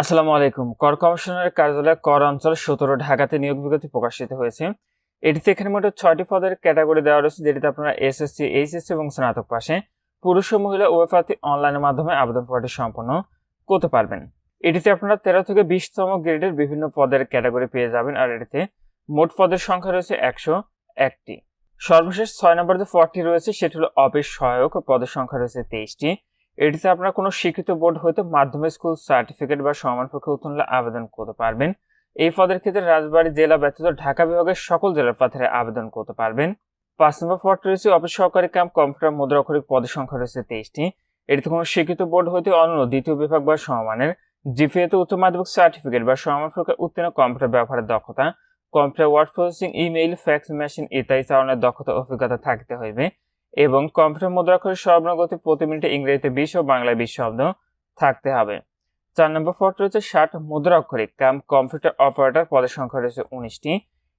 আসসালামু আলাইকুম। কর কমিশনারের কার্যালয় কর অঞ্চল সতেরো, ঢাকাতে নিয়োগ বিজ্ঞপ্তি প্রকাশিত হয়েছে। এটিতে এখানে মোট ছয়টি পদের ক্যাটাগরি দেওয়া রয়েছে, যেটিতে আপনারা এসএসসি, এইচএসসি এবং স্নাতক পাশে পুরুষ ও মহিলা উভয় প্রার্থী অনলাইনের মাধ্যমে আবেদন পত্রটি সম্পন্ন করতে পারবেন। এটিতে আপনারা তেরো থেকে বিশতম গ্রেডের বিভিন্ন পদের ক্যাটাগরি পেয়ে যাবেন, আর এটিতে মোট পদের সংখ্যা রয়েছে একশো একটি। সর্বশেষ ছয় নম্বর যে পদটি রয়েছে, সেটি হলো অফিস সহায়ক, পদের সংখ্যা রয়েছে তেইশটি। এটিতে আপনারা কোনো শিক্ষিত বোর্ড হইতে মাধ্যমিক স্কুল সার্টিফিকেট বা সমান পক্ষে উত্তীর্ণ আবেদন করতে পারবেন। এই পদের ক্ষেত্রে রাজবাড়ী জেলা ব্যতীত ঢাকা বিভাগের সকল জেলার প্রার্থীরা আবেদন করতে পারবেন। পাঁচ নম্বর পদ রয়েছে অফিস সহকারী ক্যাম্প, কম্পিউটার মুদ্রাক্ষরিক পদের সংখ্যা রয়েছে তেইশটি। এটিতে কোনো শিক্ষিত বোর্ড হইতে অন্য দ্বিতীয় বিভাগ বা সমানের জিপিএতে উচ্চ মাধ্যমিক সার্টিফিকেট বা সমান পক্ষে উত্তীর্ণ কম্পিউটার ব্যবহারের দক্ষতা, computer word processing, email, fax machine ইত্যাদি চালানোর দক্ষতা অভিজ্ঞতা থাকতে হইবে। এবং কম্পিউটার মুদ্রাক্ষরের সর্বনগতি প্রতি মিনিটে ইংরেজিতে বিশ ও বাংলায় বিশ শব্দ থাকতে হবে। চার নম্বর পদ রয়েছে ষাট মুদ্রাক্ষরিক কাম কম্পিউটার অপারেটর পদের সংখ্যা রয়েছে উনিশটি।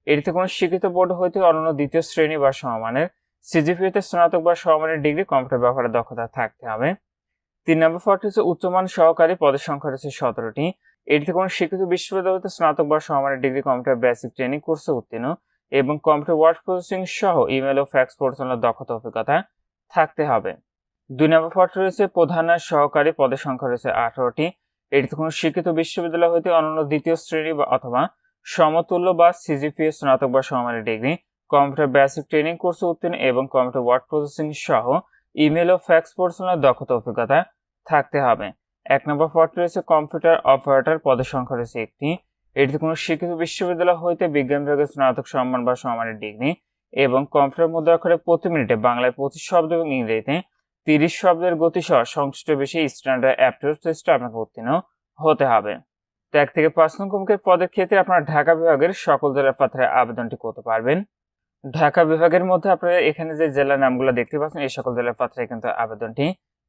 এটিতে কোনো স্বীকৃত বোর্ড হইতে অনন্য দ্বিতীয় শ্রেণি বা সমমানের সিজিপিএতে স্নাতক বা সমমানের ডিগ্রি কম্পিউটার ব্যবহারের দক্ষতা থাকতে হবে। তিন নম্বর পদটি হচ্ছে উচ্চমান সহকারী, পদের সংখ্যা রয়েছে সতেরোটি। এটিতে কোনো স্বীকৃত বিশ্ববিদ্যালয় হতে স্নাতক বা সমমানের ডিগ্রি কম্পিউটার বেসিক ট্রেনিং কোর্সে উত্তীর্ণ। এবং কম্পিউটার ওয়ার্ড প্রসেসিং সহ ইমেল ও ফ্যাক্স পরিচালনার দক্ষতা অভিজ্ঞতা থাকতে হবে। দুই নম্বর পদ রয়েছে, প্রধান সহকারী পদের সংখ্যা রয়েছে আঠারোটি। এটিতে কোনো শিক্ষিত বিশ্ববিদ্যালয় হইতে অন্যান্য দ্বিতীয় শ্রেণি বা অথবা সমতুল্য বা সিজিপিএ স্নাতক বা সমানের ডিগ্রি কম্পিউটার বেসিক ট্রেনিং কোর্সে উত্তীর্ণ এবং কম্পিউটার ওয়ার্ড প্রসেসিং সহ ইমেল ও ফ্যাক্স পরিচালনার দক্ষতা অভিজ্ঞতা থাকতে হবে। এক নম্বর পদ রয়েছে কম্পিউটার অপারেটর পদের সংখ্যা রয়েছে একটি। এটিতে কোনো শিক্ষিত বিশ্ববিদ্যালয় হইতে বিজ্ঞান বিভাগের স্নাতক সম্মান বা সমানের ডিগ্রি এবং কম্পিউটার মুদ্রাক্ষরে প্রতি মিনিটে বাংলায় পঁচিশ শব্দ এবং ইংরেজিতে তিরিশ শব্দের গতিসহ সংশ্লিষ্ট বেশি স্ট্যান্ডার্ড অ্যাপটিউড টেস্টে আপনাকে উত্তীর্ণ হতে হবে। তো এক থেকে পাঁচ নং পদের ক্ষেত্রে আপনারা ঢাকা বিভাগের সকল জেলার পাত্রে আবেদনটি করতে পারবেন। ঢাকা বিভাগের মধ্যে আপনারা এখানে যে জেলার নামগুলো দেখতে পাচ্ছেন, এই সকল জেলার পাত্রে কিন্তু আবেদনটি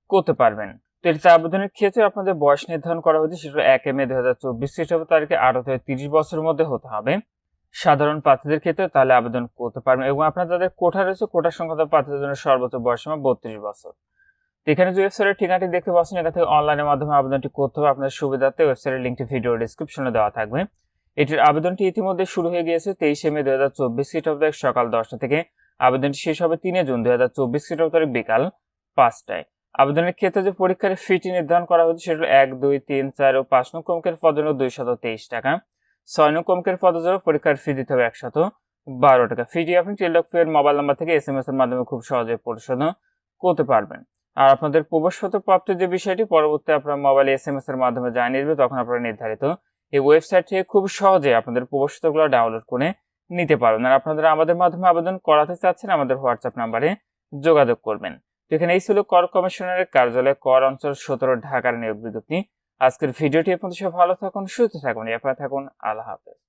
করতে পারবেন। তো এটিতে আবেদনের ক্ষেত্রে আপনাদের বয়স নির্ধারণ করা হয়েছে, সেটা এক মে দু হাজার চব্বিশ খ্রিস্টাব্দ তারিখে আঠারো থেকে তিরিশ বছরের মধ্যে হতে হবে। সাধারণ প্রার্থীদের ক্ষেত্রে তাহলে আবেদন করতে পারবেন এবং আপনার যাদের কোঠা রয়েছে কোটা সংখ্যা প্রার্থীদের জন্য সর্বোচ্চ বয়স সীমা বত্রিশ বছর। এখানে যে ওয়েবসাইটের ঠিকানাটি দেখতে পাচ্ছেন, এখান থেকে অনলাইনের মাধ্যমে আবেদনটি করতে হবে। আপনাদের সুবিধার্থে ওয়েবসাইটের লিঙ্কটি ভিডিও ডিসক্রিপশনে দেওয়া থাকবে। এটির আবেদনটি ইতিমধ্যে শুরু হয়ে গিয়েছে তেইশে মে দু হাজার চব্বিশ খ্রিস্টাব্দ সকাল দশটা থেকে। আবেদনটি শেষ হবে তিনে জুন দুই হাজার চব্বিশ খ্রিস্টাব্দ তারিখ বিকাল পাঁচটায়। আবেদনের ক্ষেত্রে যে পরীক্ষার ফিটি নির্ধারণ করা হয়েছে, সেটা এক, দুই, তিন, চার ও পাঁচ নং কমকের জন্য দুইশত তেইশ টাকা। ছয় নং কমকের পদের জন্য পরীক্ষার ফি দিতে হবে একশত বারো টাকা। ফিটি আপনি টেলডক এর মোবাইল নাম্বার থেকে এস এম এস এর মাধ্যমে খুব সহজে পরিশোধ করতে পারবেন। আর আপনাদের প্রবেশপত্র প্রাপ্তির যে বিষয়টি, পরবর্তী আপনার মোবাইলে এস এম এস এর মাধ্যমে জানিয়ে দেবে, তখন আপনারা নির্ধারিত এই ওয়েবসাইট থেকে খুব সহজে আপনাদের প্রবেশপত্রগুলো ডাউনলোড করে নিতে পারবেন। আর আপনারা আমাদের মাধ্যমে আবেদন করাতে চাচ্ছেন, আমাদের হোয়াটসঅ্যাপ নাম্বারে যোগাযোগ করবেন। তো এখানে এই ছিল কর কমিশনারের কার্যালয়, কর অঞ্চল সতেরো, ঢাকার নিয়োগ বিজ্ঞপ্তি। আজকের ভিডিওটি আপনাদের সব ভালো থাকুন, সুস্থ থাকুন এরপরে থাকুন। আল্লাহ হাফেজ।